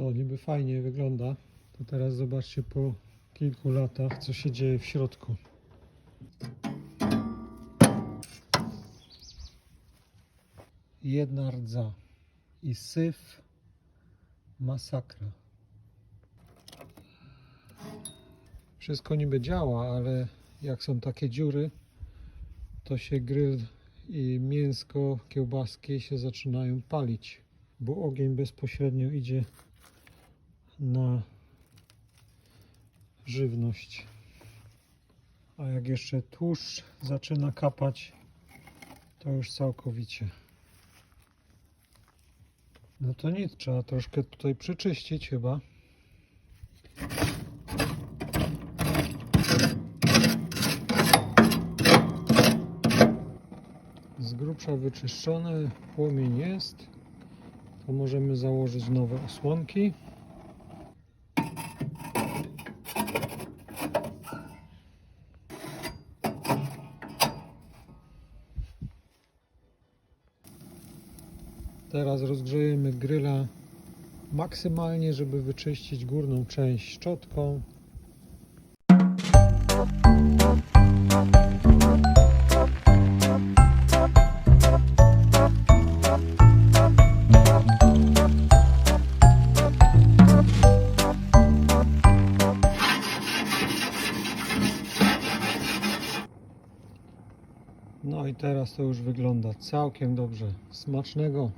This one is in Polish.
Co, niby fajnie wygląda. To teraz zobaczcie po kilku latach, co się dzieje w środku. Jedna rdza i syf masakra. Wszystko niby działa, ale jak są takie dziury, to się grill i mięsko, kiełbaski się zaczynają palić, bo ogień bezpośrednio idzie na żywność. A jak jeszcze tłuszcz zaczyna kapać, to już całkowicie. No to nic, trzeba troszkę tutaj przeczyścić chyba. Z grubsza wyczyszczone, płomień jest. To możemy założyć nowe osłonki. Teraz rozgrzejemy gryla maksymalnie, żeby wyczyścić górną część szczotką. No i teraz to już wygląda całkiem dobrze. Smacznego.